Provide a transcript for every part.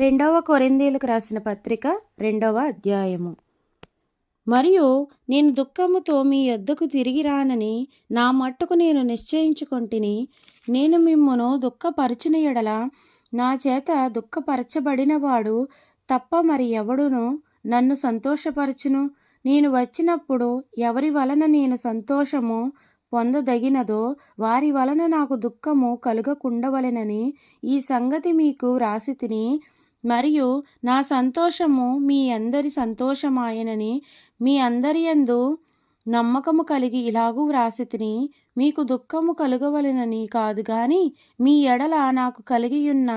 రెండవ కొరిందీలకు రాసిన పత్రిక రెండవ అధ్యాయము. మరియు నేను దుఃఖముతో మీ యొద్దకు తిరిగి రానని నా మట్టుకు నేను నిశ్చయించుకొంటిని నేను మిమ్మును దుఃఖపరచిన ఎడల నా చేత దుఃఖపరచబడినవాడు తప్ప మరి ఎవడును నన్ను సంతోషపరచును? నేను వచ్చినప్పుడు ఎవరి వలన నేను సంతోషము పొందదగినదో వారి వలన నాకు దుఃఖము కలుగకుండవలెనని ఈ సంగతి మీకు వ్రాసి తిని మరియు నా సంతోషము మీ అందరి సంతోషమాయనని మీ అందరి యందు నమ్మకము కలిగి ఇలాగూ వ్రాసి తిని మీకు దుఃఖము కలుగవలెనని కాదు గాని మీ ఎడల నాకు కలిగియున్న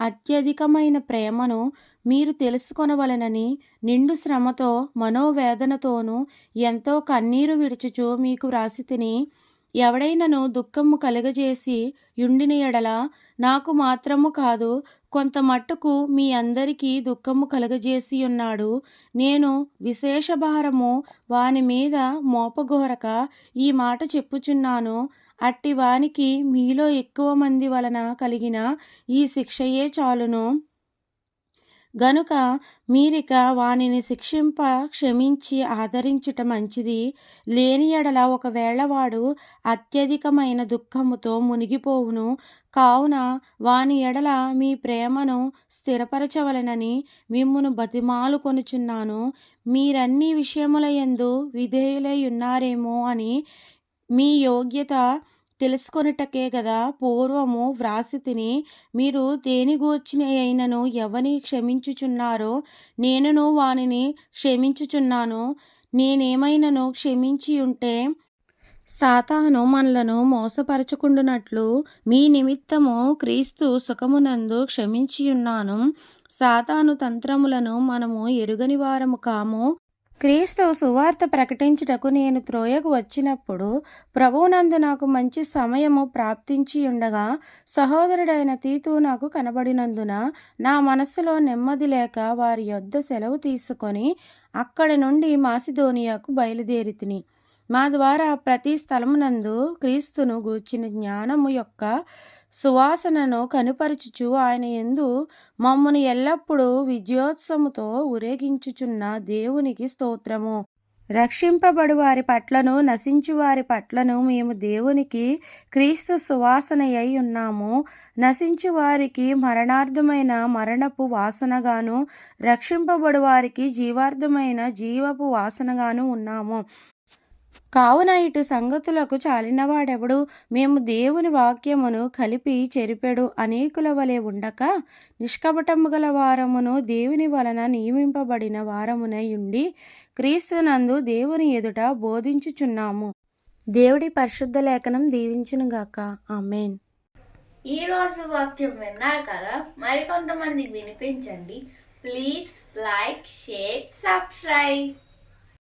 అత్యధికమైన ప్రేమను మీరు తెలుసుకొనవలనని నిండు శ్రమతో మనోవేదనతోనూ ఎంతో కన్నీరు విడుచుచు మీకు వ్రాసి తిని ఎవడైనను దుఃఖము కలుగజేసి యుండిన ఎడల నాకు మాత్రము కాదు కొంత మట్టుకు మీ అందరికీ దుఃఖము కలగజేసి ఉన్నాడు. నేను విశేష భారము వాని మీద మోపగోరక ఈ మాట చెప్పుచున్నాను. అట్టి వానికి మీలో ఎక్కువ మంది వలన కలిగిన ఈ శిక్షయే చాలును. గనుక మీరిక వానిని శిక్షింప క్షమించి ఆదరించుట మంచిది. లేని ఎడల ఒకవేళ వాడు అత్యధికమైన దుఃఖముతో మునిగిపోవును కావున వాని ఎడల మీ ప్రేమను స్థిరపరచవలెనని మిమ్మును బతిమాలు కొనుచున్నాను. మీరన్ని విషయముల యందు విధేయులై ఉన్నారేమో అని మీ యోగ్యత తెలుసుకొనుటకే గదా పూర్వము వ్రాసి తిని మీరు దేని గూర్చిన అయినను ఎవని క్షమించుచున్నారో నేనును వానిని క్షమించుచున్నాను. నేనేమైనను క్షమించి ఉంటే సాతాను మనలను మోసపరచుకుండునట్లు మీ నిమిత్తము క్రీస్తు సుఖమునందు క్షమించియున్నాను. సాతాను తంత్రములను మనము ఎరుగని వారము కాము. క్రీస్తు సువార్త ప్రకటించుటకు నేను త్రోయకు వచ్చినప్పుడు ప్రభువునందు నాకు మంచి సమయము ప్రాప్తించి ఉండగా సహోదరుడైన తీతు నాకు కనబడినందున నా మనస్సులో నెమ్మది లేక వారి యొద్ద సెలవు తీసుకొని అక్కడి నుండి మాసిదోనియాకు బయలుదేరితిని. మా ద్వారా ప్రతి స్థలమునందు క్రీస్తును గూర్చిన జ్ఞానము యొక్క సువాసనను కనుపరచుచు ఆయన ఎందు మమ్మను ఎల్లప్పుడూ విజయోత్సముతో ఊరేగించుచున్న దేవునికి స్తోత్రము. రక్షింపబడు వారి పట్లను నశించు వారి పట్లను మేము దేవునికి క్రీస్తు సువాసన అయి ఉన్నాము. నశించు వారికి మరణార్థమైన మరణపు వాసనగాను రక్షింపబడు వారికి జీవార్థమైన జీవపు వాసనగాను ఉన్నాము. కావున ఇటు సంగతులకు చాలినవాడెవడు? మేము దేవుని వాక్యమును కలిపి చెరిపెడు అనేకుల వలె ఉండక నిష్కపటము గల వారమును దేవుని వలన నియమింపబడిన వారమునై ఉండి క్రీస్తునందు దేవుని ఎదుట బోధించుచున్నాము. దేవుడి పరిశుద్ధ లేఖనం దీవించునుగాక ఆమెన్. ఈ రోజు వాక్యం విన్నారు కదా? మరికొంతమందికి వినిపించండి. Please like share subscribe.